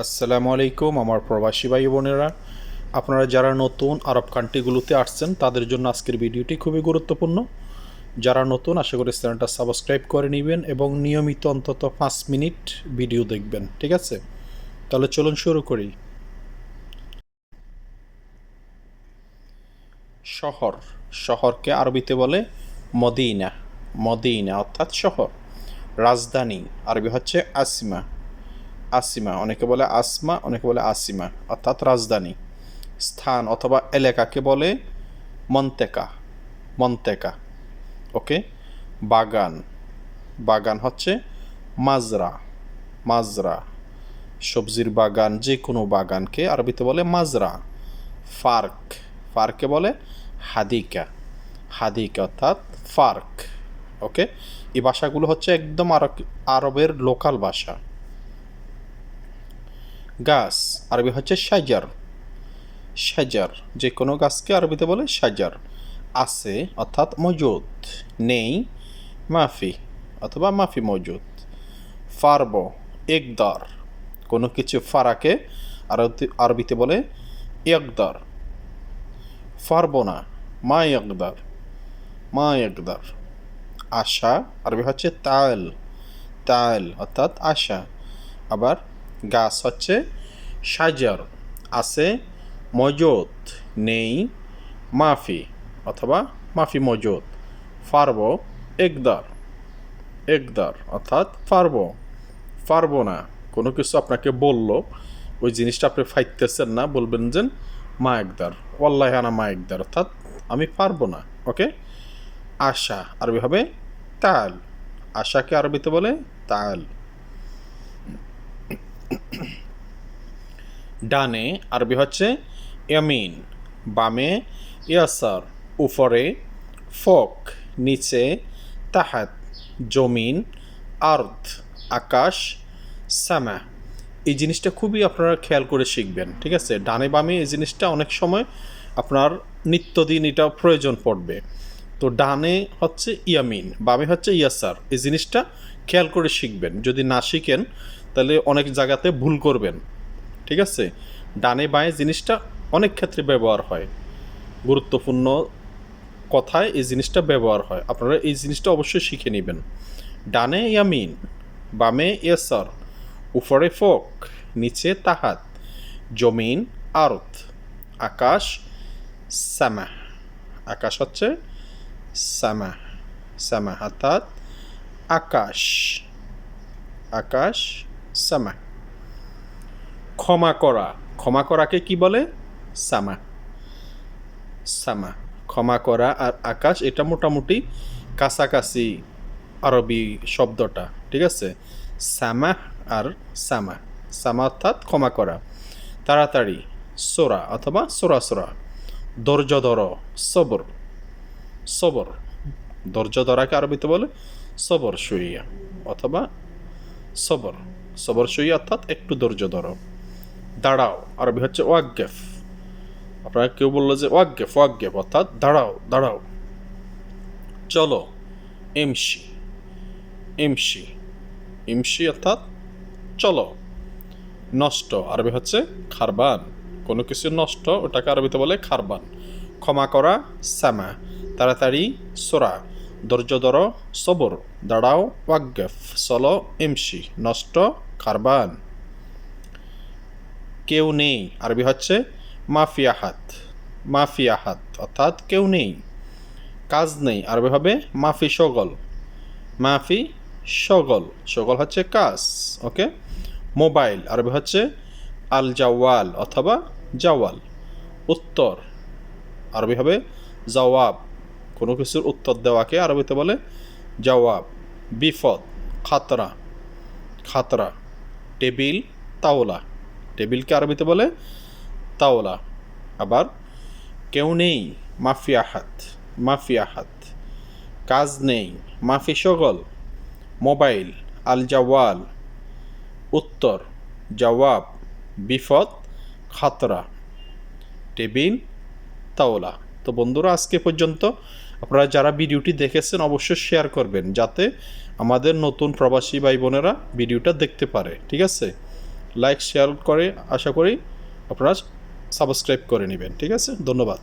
আসসালামু আলাইকুম, আমার প্রবাসী ভাই বোনেরা। আপনারা যারা নতুন আরব কান্ট্রিগুলোতে আসছেন, তাদের জন্য আজকের ভিডিওটি খুবই গুরুত্বপূর্ণ। যারা নতুন, আশা করি চ্যানেলটা সাবস্ক্রাইব করে নেবেন এবং নিয়মিত অন্তত পাঁচ মিনিট ভিডিও দেখবেন, ঠিক আছে? তাহলে চলুন শুরু করি। শহর, শহরকে আরবিতে বলে মদিনা মদিনা অর্থাৎ শহর। রাজধানী, আরবি হচ্ছে আসিমা। আসিমা, অনেকে বলে আসমা, অনেকে বলে আসিমা, অর্থাৎ রাজধানী, স্থান অথবা এলাকাকে বলে মন্তেকা মন্তেকা, ওকে? বাগান বাগান হচ্ছে মাজরা মাজরা, সবজির বাগান যে কোনো বাগানকে আরবিতে বলে মাজরা, ফার্ক, ফার্কে বলে হাদিকা হাদিকা অর্থাৎ ফার্ক, ওকে? এই ভাষাগুলো হচ্ছে একদম আরব- আরবের লোকাল ভাষা। গাছ, আরবি হচ্ছে সাজার সাজার যে কোনো গাছকে আরবিতে বলে সাজার আছে, অর্থাৎ মজুদ, নেই, মাফি, অথবা মাফি মজুদ। ফারব, একদর, কোনো কিছু ফারাকে আরবি আরবিতে বলে একদর। ফারব না, মা একদর মা একদর। আশা, আরবি হচ্ছে তাল তাল, অর্থাৎ আশা। আবার গাছ হচ্ছে সাজার আছে মজুদ নেই মাফি অথবা মাফি মজুদ ফারব একদার একদার অর্থাৎ পারব, পারব না। কোনো কিছু আপনাকে বলল, ওই জিনিসটা আপনি ফাইতেছেন না, বলবেন যে মা একদার, ওয়াল্লাহ আনা মা একদার, অর্থাৎ আমি পারব না, ওকে? আশা, আরবি হবে তাল, আশাকে আরবিতে বলে তাল। ডানে আরবি হচ্ছে ইয়ামিন, বামে ইয়াসার, উপরে ফক, নিচে তাহাত, জমিন আর্থ আকাশ, সামা। এই জিনিসটা খুবই আপনারা খেয়াল করে শিখবেন, ঠিক আছে? ডানে বামে এই জিনিসটা অনেক সময় আপনার নিত্যদিন এটা প্রয়োজন পড়বে। তো ডানে হচ্ছে ইয়ামিন, বামে হচ্ছে ইয়াসার, এই জিনিসটা খেয়াল করে শিখবেন। যদি না শিখেন তাহলে অনেক জায়গাতে ভুল করবেন। ঠিক আছে? ডানে বাঁয়ে জিনিসটা অনেক ক্ষেত্রে ব্যবহার হয়। গুরুত্বপূর্ণ কথায় এই জিনিসটা ব্যবহার হয়। আপনারা এই জিনিসটা অবশ্যই শিখে নেবেন। ডানে ইয়ামিন, বামে ইয়াসার, উপরে ফোক, নিচে তাহাত, জমিন আরত, আকাশ সামা আকাশ হচ্ছে সামা সামা অর্থাৎ আকাশ। আকাশ সামা। ক্ষমা করা। ক্ষমা করাকে কি বলে? সামা। সামা। ক্ষমা করা আর আকাশ, এটা মোটামুটি কাছাকাছি আরবি শব্দটা, ঠিক আছে? সামা আর সামা। সামা অর্থাৎ ক্ষমা করা। তাড়াতাড়ি, সোরা অথবা সোরা সোরা। ধৈর্য ধর, সবর। সবর। ধৈর্য ধরাকে আরবিতে বলে সবর শুইয়া অথবা সবর। সবর শুইয়া অর্থাৎ একটু ধৈর্য ধরো। দাঁড়াও, আরবি হচ্ছে ওয়াগ্গেফ আপনারা কেউ বলল যে ওয়াগ্গেফ ওয়াগ্গেফ অর্থাৎ দাঁড়াও দাঁড়াও। চলো, এমসি এমসি ইমসি অর্থাৎ চলো। নষ্ট, আরবি হচ্ছে খারবান। কোনো কিছু নষ্ট, ওটাকে আরবিতে বলে খারবান। ক্ষমা করা, সামা। তাড়াতাড়ি সোরা। ধৈর্য ধর সবর, দাঁড়াও ওয়াগ্গেফ চলো এমসি নষ্ট খারবান কেউ নেই, আরবি হচ্ছে মাফিয়া হাত মাফিয়া হাত, অর্থাৎ কেউ নেই। কাজ নেই, আরবি হবে মাফি সগল মাফি সগল সগল হচ্ছে কাজ, ওকে? মোবাইল, আরবি হচ্ছে আল জাওয়াল অথবা জাওয়াল। উত্তর, আরবি হবে জওয়াব। কোনো কিছুর উত্তর দেওয়াকে আরবিতে বলে জওয়াব বিপদ খাতরা খাতরা, টেবিল, তাওলা। টেবিলকে আরবিতে বলে তাওলা। আবার, কেউ নেই মাফিয়া হাত মাফিয়া হাত কাজ নেই, মাফি সগল। মোবাইল আল জাওয়াল উত্তর, জবাব বিপদ খাতরা। টেবিল, তাওলা। তো বন্ধুরা, আজকে পর্যন্ত আপনারা যারা ভিডিওটি দেখেছেন অবশ্যই শেয়ার করবেন, যাতে আমাদের নতুন প্রবাসী ভাই বোনেরা ভিডিওটা দেখতে পারে, ঠিক আছে? লাইক শেয়ার করে, আশা করি আপনারা সাবস্ক্রাইব করে নেবেন, ঠিক আছে? ধন্যবাদ।